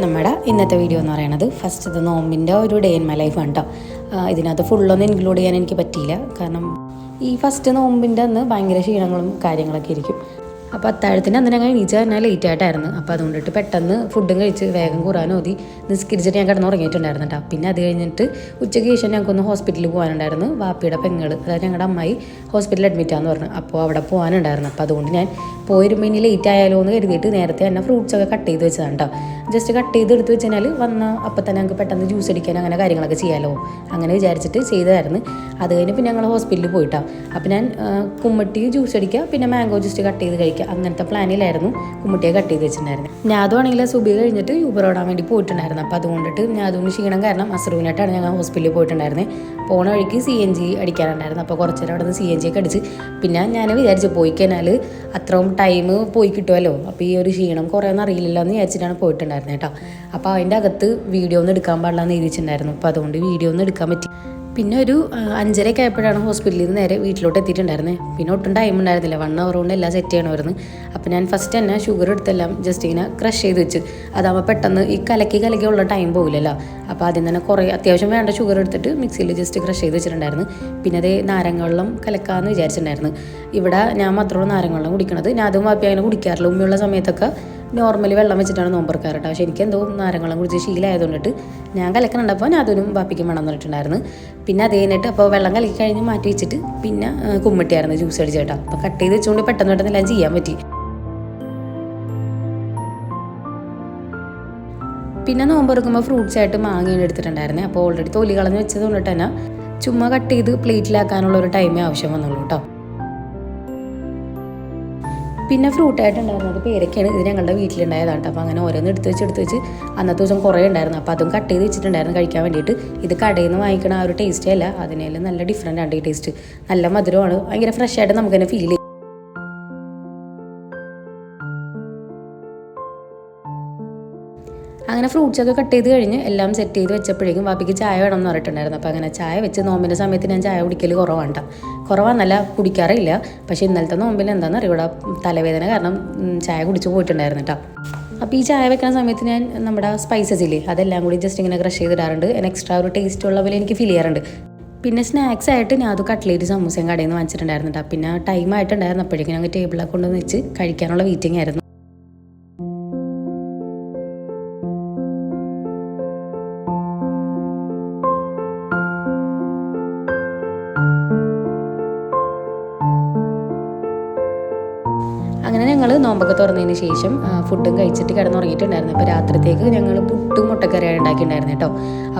നമ്മുടെ ഇന്നത്തെ വീഡിയോ എന്ന് പറയുന്നത് ഫസ്റ്റ് ഇത് നോമ്പിന്റെ ഒരു ഡേ ഇൻ മൈ ലൈഫ് കേട്ടോ ഇതിനകത്ത് ഫുള്ളൊന്നും ഇൻക്ലൂഡ് ചെയ്യാൻ എനിക്ക് പറ്റിയില്ല. കാരണം ഈ ഫസ്റ്റ് നോമ്പിന്റെ അന്ന് ഭയങ്കര ക്ഷീണങ്ങളും കാര്യങ്ങളൊക്കെ ഇരിക്കും അപ്പോൾ അത്താഴത്തിന് അന്ന് ഞങ്ങൾ എണീച്ച തന്നെ ലേറ്റ് ആയിട്ടായിരുന്നു. അപ്പോൾ അതുകൊണ്ടിട്ട് പെട്ടെന്ന് ഫുഡും കഴിച്ച് വേഗം കൂറാൻ ഓതി. നിസ്കരിച്ചിട്ട് ഞാൻ കിടന്ന് ഉറങ്ങിയിട്ടുണ്ടായിരുന്നു കേട്ടോ പിന്നെ അത് കഴിഞ്ഞിട്ട് ഉച്ചയ്ക്ക് ശേഷം ഞങ്ങൾക്കൊന്ന് ഹോസ്പിറ്റലിൽ പോകാനുണ്ടായിരുന്നു. വാപ്പിയുടെ പെങ്ങൾ അതായത് ഞങ്ങളുടെ അമ്മായി ഹോസ്പിറ്റലിൽ ആണെന്ന് പറഞ്ഞു. അപ്പോൾ അവിടെ പോകാനുണ്ടായിരുന്നു. അപ്പോൾ അതുകൊണ്ട് ഞാൻ പോയിരുമ്പോൾ ഇനി ലേറ്റ് ആയാലോ എന്ന് കരുതിയിട്ട് നേരത്തെ തന്നെ ഫ്രൂട്ട്സൊക്കെ കട്ട് ചെയ്ത് വെച്ചതാണ് കേട്ടോ ജസ്റ്റ് കട്ട് ചെയ്ത് എടുത്ത് വെച്ച് കഴിഞ്ഞാൽ വന്ന അപ്പം തന്നെ ഞങ്ങൾക്ക് പെട്ടെന്ന് ജ്യൂസ് അടിക്കാൻ അങ്ങനെ കാര്യങ്ങളൊക്കെ ചെയ്യാമല്ലോ അങ്ങനെ വിചാരിച്ചിട്ട് ചെയ്തതായിരുന്നു. അത് കഴിഞ്ഞ് പിന്നെ ഞങ്ങൾ ഹോസ്പിറ്റലിൽ പോയിട്ടാണ് അപ്പോൾ ഞാൻ കുമ്മട്ടി ജ്യൂസ് അടിക്കുക പിന്നെ മാംഗോ ജ്യൂസ് കട്ട് ചെയ്ത് കഴിക്കുക. അങ്ങനത്തെ പ്ലാനിലായിരുന്നു കുമ്മിട്ടിയെ കട്ട് ചെയ്ത് വെച്ചിട്ടുണ്ടായിരുന്നത് ഞാതുവാണെങ്കിൽ സുബി കഴിഞ്ഞിട്ട് യൂബർ ഓടാൻ വേണ്ടി പോയിട്ടുണ്ടായിരുന്നു. അപ്പോൾ അതുകൊണ്ടിട്ട് ഞാതുവിന് ക്ഷീണം കാരണം അസുഖമായിട്ടാണ് ഞങ്ങൾ ഹോസ്പിറ്റലിൽ പോയിട്ടുണ്ടായിരുന്നത് പോണ വഴിക്ക് സി എൻ ജി അടിക്കാനുണ്ടായിരുന്നു അപ്പോൾ കുറച്ച് നേരം അവിടെ നിന്ന് സി എൻ ജി ഒക്കെ അടിച്ച് പിന്നെ ഞാൻ വിചാരിച്ചു പോയി കഴിഞ്ഞാൽ അത്രയും ടൈം പോയി കിട്ടുമല്ലോ അപ്പോൾ ഈ ഒരു ക്ഷീണം കുറേ ഒന്നും അറിയില്ലല്ലോ എന്ന് വിചാരിച്ചിട്ടാണ് പോയിട്ടുണ്ടായിരുന്നത് കേട്ടോ. അപ്പോൾ അതിന്റെ അകത്ത് വീഡിയോ ഒന്നും എടുക്കാൻ പാടില്ല എന്ന് എഴുതിച്ചിട്ടുണ്ടായിരുന്നു അപ്പോൾ അതുകൊണ്ട് വീഡിയോ ഒന്നും എടുക്കാൻ പറ്റി. പിന്നെ ഒരു അഞ്ചരയൊക്കെ ആയപ്പോഴാണ് ഹോസ്പിറ്റലിൽ നിന്ന് നേരെ വീട്ടിലോട്ട് എത്തിയിട്ടുണ്ടായിരുന്നത് പിന്നെ ഒട്ടും ടൈം ഉണ്ടായിരുന്നില്ല. വൺ അവർ കൊണ്ട് എല്ലാം സെറ്റ് ചെയ്യണമായിരുന്നു. അപ്പോൾ ഞാൻ ഫസ്റ്റ് തന്നെ ഷുഗർ എടുത്തെല്ലാം ജസ്റ്റ് ഇങ്ങനെ ക്രഷ് ചെയ്ത് വെച്ച്. അതാകുമ്പോൾ പെട്ടെന്ന് ഈ കലക്കി കലക്കി ഉള്ള ടൈം പോകില്ലല്ലോ അപ്പോൾ ആദ്യം തന്നെ കുറേ അത്യാവശ്യം വേണ്ട ഷുഗർ എടുത്തിട്ട് മിക്സിയിൽ ജസ്റ്റ് ക്രഷ് ചെയ്ത് വെച്ചിട്ടുണ്ടായിരുന്നു. പിന്നെ അതേ നാരങ്ങ കലക്കാമെന്ന് വിചാരിച്ചിട്ടുണ്ടായിരുന്നു. ഇവിടെ ഞാൻ മാത്രമുള്ള നാരങ്ങ വെള്ളം കുടിക്കണത്. ഞാൻ അതും വാപ്പി അങ്ങനെ കുടിക്കാറില്ല. ഉമ്മയുള്ള സമയത്തൊക്കെ നോർമലി വെള്ളം വെച്ചിട്ടാണ് നോമ്പറക്കാറ് കേട്ടോ പക്ഷേ എനിക്ക് എന്തോ നാരങ്ങളും കുടിച്ച് ശീലമായതുകൊണ്ടിട്ട് ഞാൻ കലക്കണുണ്ടപ്പോൾ അതിനും ബാപ്പിക്കും വേണം പറഞ്ഞിട്ടുണ്ടായിരുന്നു പിന്നെ അത് കഴിഞ്ഞിട്ട് അപ്പോൾ വെള്ളം കലക്കി കഴിഞ്ഞ് മാറ്റി വെച്ചിട്ട് പിന്നെ കുമ്മിട്ടിയായിരുന്നു ജ്യൂസ് അടിച്ച് കേട്ടോ അപ്പോൾ കട്ട് ചെയ്ത് വെച്ചുകൊണ്ട് പെട്ടെന്ന് പെട്ടെന്ന് എല്ലാം ചെയ്യാൻ പറ്റി. പിന്നെ നോമ്പ് തുറക്കുമ്പോൾ ഫ്രൂട്ട്സ് ആയിട്ട് മാങ്ങയാണ് എടുത്തിട്ടുണ്ടായിരുന്നേ. അപ്പോൾ ഓൾറെഡി തൊലി കളഞ്ഞ് വെച്ചത് കൊണ്ടിട്ട് തന്നെ ചുമ്മാ കട്ട് ചെയ്ത് പ്ലേറ്റിലാക്കാനുള്ള ഒരു ടൈമേ ആവശ്യം വന്നുള്ളൂ കേട്ടോ പിന്നെ ഫ്രൂട്ടായിട്ട് ഉണ്ടായിരുന്നത് പേരൊക്കെയാണ്. ഇത് ഞങ്ങളുടെ വീട്ടിലുണ്ടായതാണ് കേട്ടോ അപ്പോൾ അങ്ങനെ ഓരോന്ന് എടുത്ത് വെച്ച് എടുത്ത് വെച്ച് അന്നത്തെ ദിവസം കുറേ ഉണ്ടായിരുന്നു. അപ്പോൾ അതും കട്ട് ചെയ്ത് വെച്ചിട്ടുണ്ടായിരുന്നു കഴിക്കാൻ വേണ്ടിയിട്ട്. ഇത് കടയിൽ നിന്ന് വാങ്ങിക്കണ ആ ഒരു ടേസ്റ്റേ അല്ല. അതിനെല്ലാം നല്ല ഡിഫറെന്റ് ആണ് ടേസ്റ്റ് നല്ല മധുരമാണ്. ഭയങ്കര ഫ്രഷ് ആയിട്ട് നമുക്ക് തന്നെ ഫീൽ ചെയ്യും. അങ്ങനെ ഫ്രൂട്ട്സ് ഒക്കെ കട്ട് ചെയ്ത് കഴിഞ്ഞ് എല്ലാം സെറ്റ് ചെയ്ത് വെച്ചപ്പോഴേക്കും വാപ്പിക്ക് ചായ വേണം എന്ന് പറഞ്ഞിട്ടുണ്ടായിരുന്നു. അപ്പോൾ അങ്ങനെ ചായ വെച്ച് നോമ്പിന്റെ സമയത്ത് ഞാൻ ചായ കുടിക്കൽ കുറവാണ്ട കുറവാന്നല്ല കുടിക്കാറില്ല. പക്ഷേ ഇന്നലത്തെ നോമ്പിൽ എന്താണെന്ന് ഇവിടെ തലവേദന കാരണം ചായ കുടിച്ച് പോയിട്ടുണ്ടായിരുന്നു കേട്ടോ അപ്പോൾ ഈ ചായ വെക്കുന്ന സമയത്ത് ഞാൻ നമ്മുടെ സ്പൈസസ് ഇല്ലേ അതെല്ലാം കൂടി ജസ്റ്റ് ഇങ്ങനെ ക്രഷ് ചെയ്തിടാറുണ്ട്. എക്സ്ട്രാ ഒരു ടേസ്റ്റ് ഉള്ള പോലെ എനിക്ക് ഫീൽ ചെയ്യാറുണ്ട്. പിന്നെ സ്നാക്സ് ആയിട്ട് ഞാൻ അത് കട്ട്ലേറ്റ് സമൂസയും കടയിൽ നിന്ന് വാങ്ങിച്ചിട്ടുണ്ടായിരുന്നു പിന്നെ ടൈം ആയിട്ടുണ്ടായിരുന്നു അപ്പോഴേക്കും ഞങ്ങൾ ടേബിളൊക്കെ കൊണ്ടുവന്ന് വെച്ച് കഴിക്കാനുള്ള വെയിറ്റിംഗ് ആയിരുന്നു. ഞങ്ങൾ നോമ്പൊക്കെ തുറന്നതിന് ശേഷം ഫുഡും കഴിച്ചിട്ട് കിടന്നുറങ്ങിയിട്ടുണ്ടായിരുന്നു. അപ്പോൾ രാത്രിത്തേക്ക് ഞങ്ങൾ പുട്ടും മുട്ടക്കറിയാണ് ഉണ്ടാക്കിയിട്ടുണ്ടായിരുന്നു കേട്ടോ.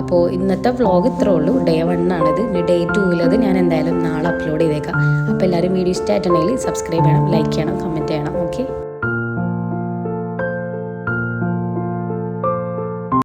അപ്പോൾ ഇന്നത്തെ വ്ളോഗ് ഇത്രേ ഉള്ളൂ. ഡേ വൺ ആണിത്. ഇനി ഡേ ടൂവിലത് ഞാൻ എന്തായാലും നാളെ അപ്ലോഡ് ചെയ്തേക്കാം. അപ്പോൾ എല്ലാവരും വീഡിയോ ഇഷ്ടമായിട്ടുണ്ടെങ്കിൽ സബ്സ്ക്രൈബ് ചെയ്യണം ലൈക്ക് ചെയ്യണം കമന്റ് ചെയ്യണം. ഓക്കെ